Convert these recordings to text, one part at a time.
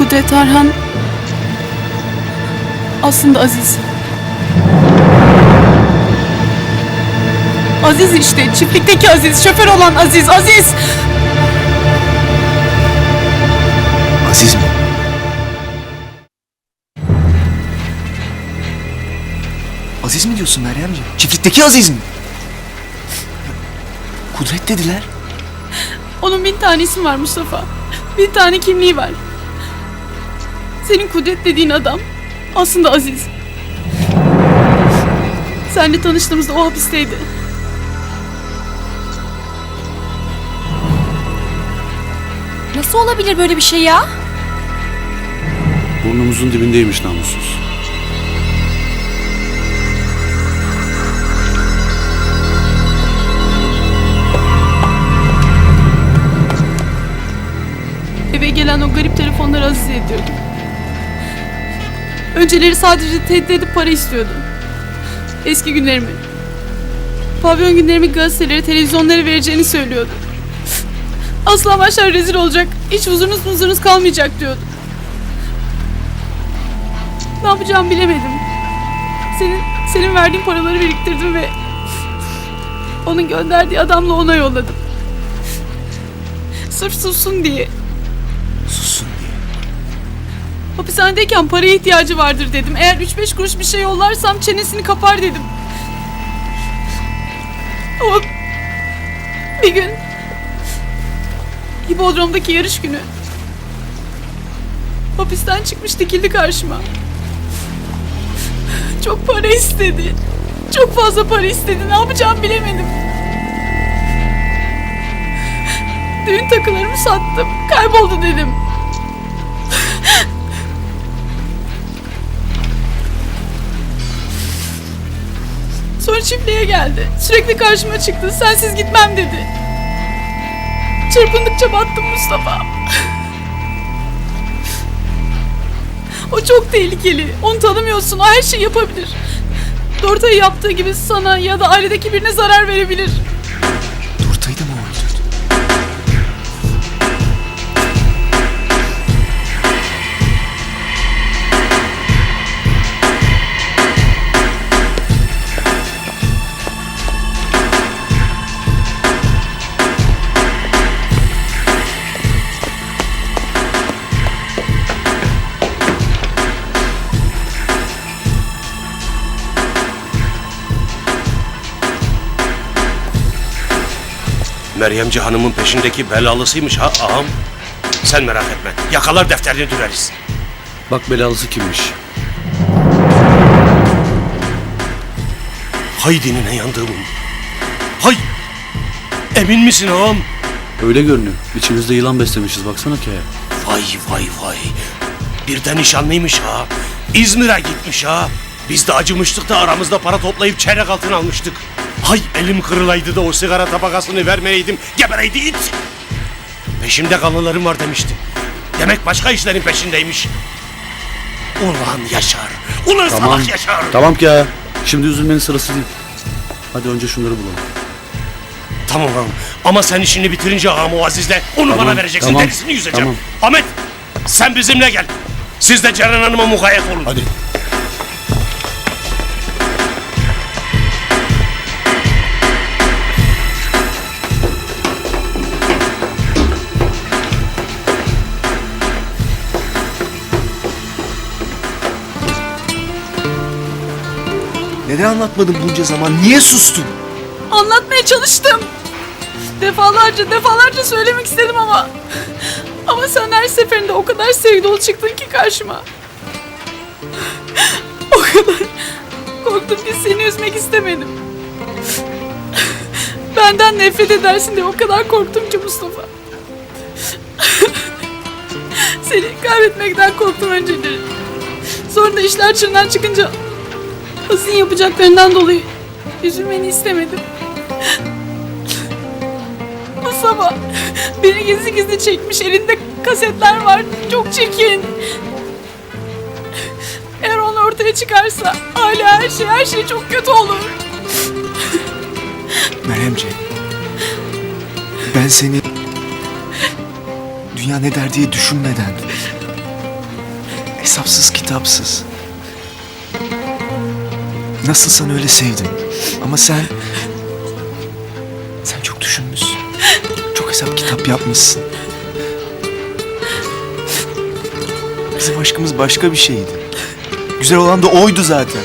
Kudret Arhan aslında Aziz. Aziz işte, çiftlikteki Aziz, şoför olan Aziz, Aziz! Aziz mi? Aziz mi diyorsun Meryemciğim? Çiftlikteki Aziz mi? Kudret dediler. Onun bin tane ismi var Mustafa. Bin tane kimliği var. Senin Kudret dediğin adam aslında Aziz. Seninle tanıştığımızda o hapisteydi. Nasıl olabilir böyle bir şey ya? Burnumuzun dibindeymiş namussuz. Önceleri sadece tehdit edip para istiyordu. Eski günlerimi. Pavyon günlerimi gazetelere, televizyonlara vereceğini söylüyordu. Asla başlar rezil olacak. Hiç huzurunuz huzurunuz kalmayacak diyordu. Ne yapacağımı bilemedim. Senin senin verdiğin paraları biriktirdim ve onun gönderdiği adamla ona yolladım. Sırf sussun diye. Hapishanedeyken paraya ihtiyacı vardır dedim. Eğer 3-5 kuruş bir şey yollarsam çenesini kapar dedim. Ama bir gün Hipodrom'daki yarış günü hapisten çıkmış dikildi karşıma. Çok para istedi. Çok fazla para istedi. Ne yapacağımı bilemedim. Düğün takılarımı sattım. Kayboldu dedim. Sonra çiftliğe geldi. Sürekli karşıma çıktı. Sensiz gitmem dedi. Çırpındıkça battım Mustafa. o çok tehlikeli. Onu tanımıyorsun. O her şeyi yapabilir. Dorta'yı yaptığı gibi sana ya da ailedeki birine zarar verebilir. Meryemci Hanım'ın peşindeki belalısıymış ha ağam. Sen merak etme. Yakalar defterini düreriz. Bak belalısı kimmiş. Hay dinine yandığımın. Hay! Emin misin ağam? Öyle görünüyor. İçimizde yılan beslemişiz baksana ki. Vay vay vay. Bir de nişanlıymış ha. İzmir'e gitmiş ha. Biz de acımıştık da aramızda para toplayıp çeyrek altın almıştık. Hay elim kırılaydı da o sigara tabakasını vermeyeydim. Gebereydi it. Peşimde kanlılarım var demişti. Demek başka işlerin peşindeymiş. Ulan Yaşar. Ulan Tamam. salak Yaşar. Tamam ki ya. Şimdi üzülmenin sırası değil. Hadi önce şunları bulalım. Tamam ağam. Ama sen işini bitirince ağam o Aziz'le onu Tamam, bana vereceksin. tamam, Derisini yüzeceğim. tamam. Ahmet sen bizimle gel. Siz de Ceren Hanım'a mukayyet olun. Hadi. Neden anlatmadın bunca zaman? Niye sustun? Anlatmaya çalıştım. Defalarca defalarca söylemek istedim ama... Ama sen her seferinde o kadar sevgi dolu çıktın ki karşıma. O kadar korktum ki seni üzmek istemedim. Benden nefret edersin diye o kadar korktum ki Mustafa. Seni kaybetmekten korktum önceleri. Sonra da işler çığırından çıkınca Aziz'in yapacaklarından dolayı üzülmeni istemedim. Mustafa beni gizli gizli çekmiş elinde kasetler var çok çirkin. Eğer onu ortaya çıkarsa aile her şey her şey çok kötü olur. Meryemciğim. Ben seni dünya ne der diye düşünmeden Hesapsız kitapsız. Nasılsan öyle sevdim. Ama sen... Sen çok düşünmüşsün. Çok hesap kitap yapmışsın. Bizim aşkımız başka bir şeydi. Güzel olan da oydu zaten.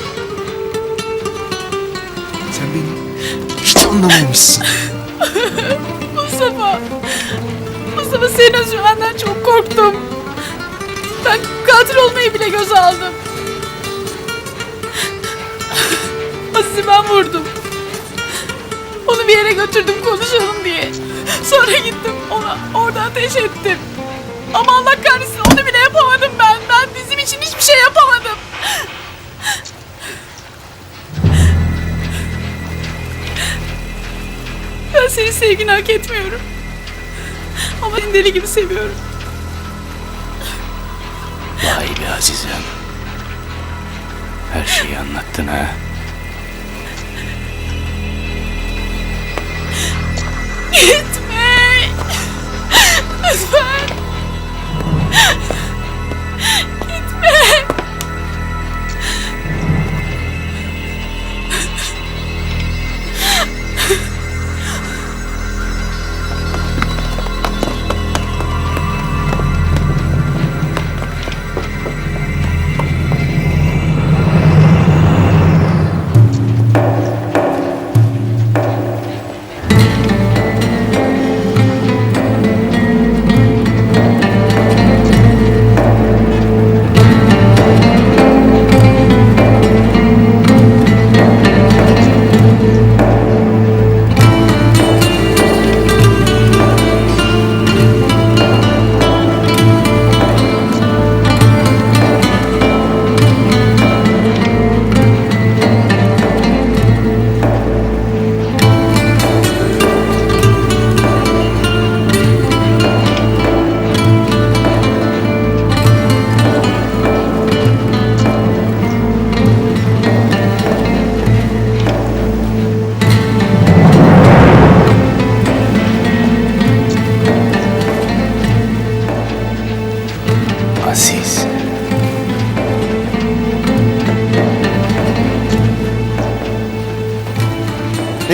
Sen beni hiç anlamamışsın. Mustafa. Mustafa seni üzülmenden çok korktum. Ben katil olmayı bile göze aldım. Aziz'i ben vurdum. Onu bir yere götürdüm konuşalım diye. Sonra gittim ona orada ateş ettim. Ama Allah kahretsin onu bile yapamadım ben. Ben bizim için hiçbir şey yapamadım. Ben senin sevgini hak etmiyorum. Ama seni deli gibi seviyorum. Vay be Azizem. Her şeyi anlattın ha. Gitme. Lütfen.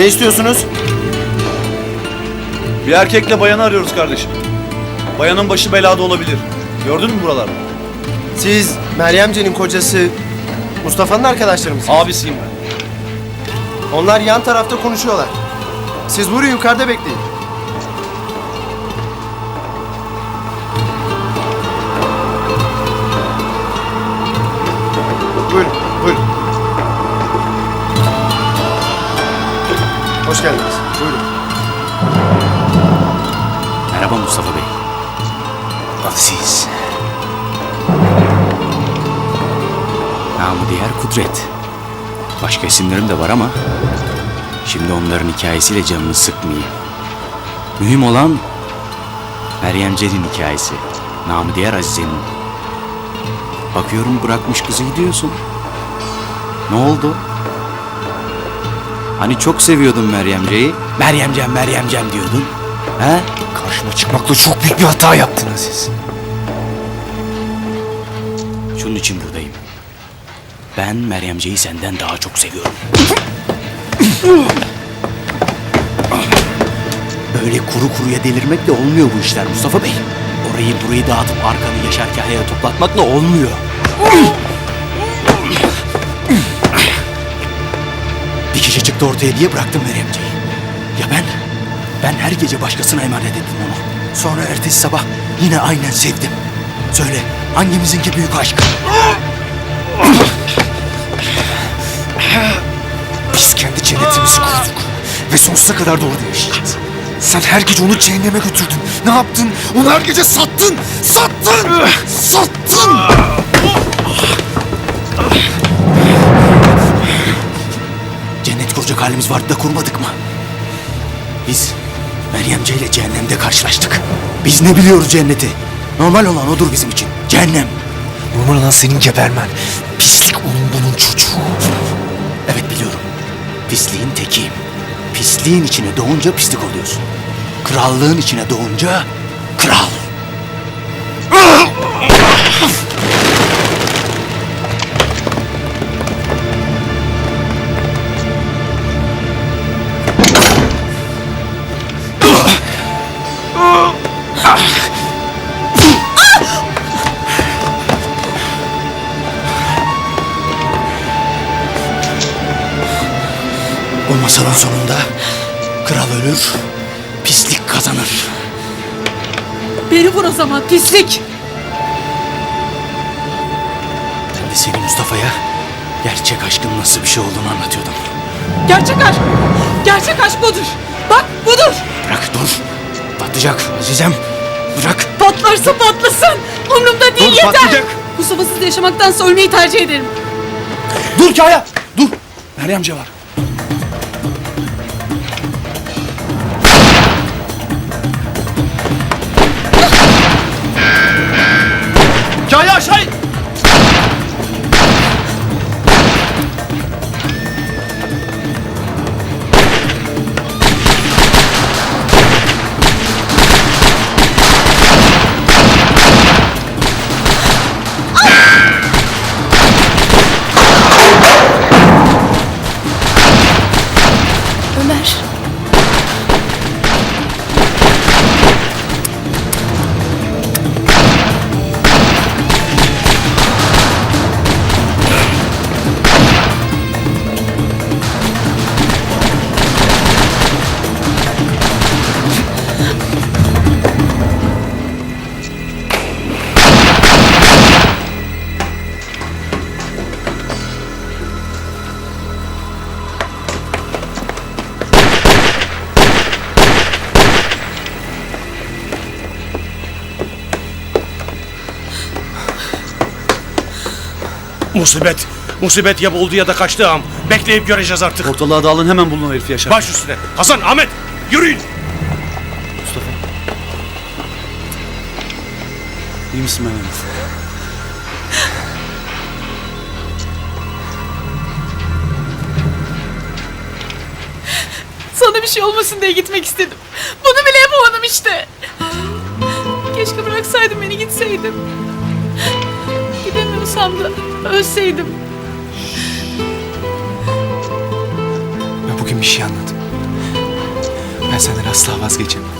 Ne istiyorsunuz? Bir erkekle bayanı arıyoruz kardeşim. Bayanın başı belada olabilir. Gördün mü buralarda? Siz Meryemce'nin kocası Mustafa'nın arkadaşları mısınız? Abisiyim ben. Onlar yan tarafta konuşuyorlar. Siz buyurun yukarıda bekleyin. Hoş geldiniz. Buyurun. Merhaba Mustafa Bey. Aziz. Namı diğer Kudret. Başka isimlerim de var ama şimdi onların hikayesiyle canını sıkmayayım. Mühim olan Meryem Celin hikayesi. Namı diğer Azize'nin. Bakıyorum bırakmış kızı gidiyorsun. Ne oldu? Hani çok seviyordun Meryemce'yi. Meryemcem Meryemcem diyordun. He? Karşıma çıkmakla çok büyük bir hata yaptın Aziz. Şunun için buradayım. Ben Meryemce'yi senden daha çok seviyorum. Böyle kuru kuruya delirmekle olmuyor bu işler Mustafa Bey. Orayı burayı dağıtıp arkanı Yaşar Kahya'ya toplatmakla olmuyor. Kişi çıktı ortaya diye bıraktım Meryemce'yi. Ya ben? Ben her gece başkasına emanet ettim onu. Sonra ertesi sabah yine aynen sevdim. Söyle hangimizinki büyük aşk? Biz kendi cennetimizi kurduk. Ve sonsuza kadar da orada yaşayacağız. Sen her gece onu cehenneme götürdün. Ne yaptın? Onu her gece sattın. Sattın. Sattın. Kuracak halimiz vardı da kurmadık mı? Biz Meryemce ile cehennemde karşılaştık. Biz ne biliyoruz cenneti? Normal olan odur bizim için. Cehennem. Normal olan senin gebermen. Pislik onun bunun çocuğu. Evet biliyorum. Pisliğin tekiyim. Pisliğin içine doğunca pislik oluyorsun. Krallığın içine doğunca kral. Masalın sonunda kral ölür, pislik kazanır. Beni vur o zaman pislik. Ben de seni Mustafa'ya gerçek aşkın nasıl bir şey olduğunu anlatıyordum. Gerçek aşk. Gerçek aşk budur. Bak budur. Bırak dur. Patlayacak Azizem. Bırak. Patlarsa patlasın. Umurumda değil Dur, yeter. patlayacak. Mustafa'sız yaşamaktansa ölmeyi tercih ederim. Dur Kaya. Dur. Meryemce var. Ömer. Musibet. Musibet ya buldu ya da kaçtı ağam. Bekleyip göreceğiz artık. Ortalığa dağılın hemen bulun o herifi Yaşar. Baş üstüne. Hasan, Ahmet yürüyün. Mustafa. İyi misin Mehmet? Sana bir şey olmasın diye gitmek istedim. Bunu bile yapamadım işte. Keşke bıraksaydın beni gitseydim. Gidemiyorsam da ölseydim. Ben bugün bir şey anladım. Ben senden asla vazgeçemem.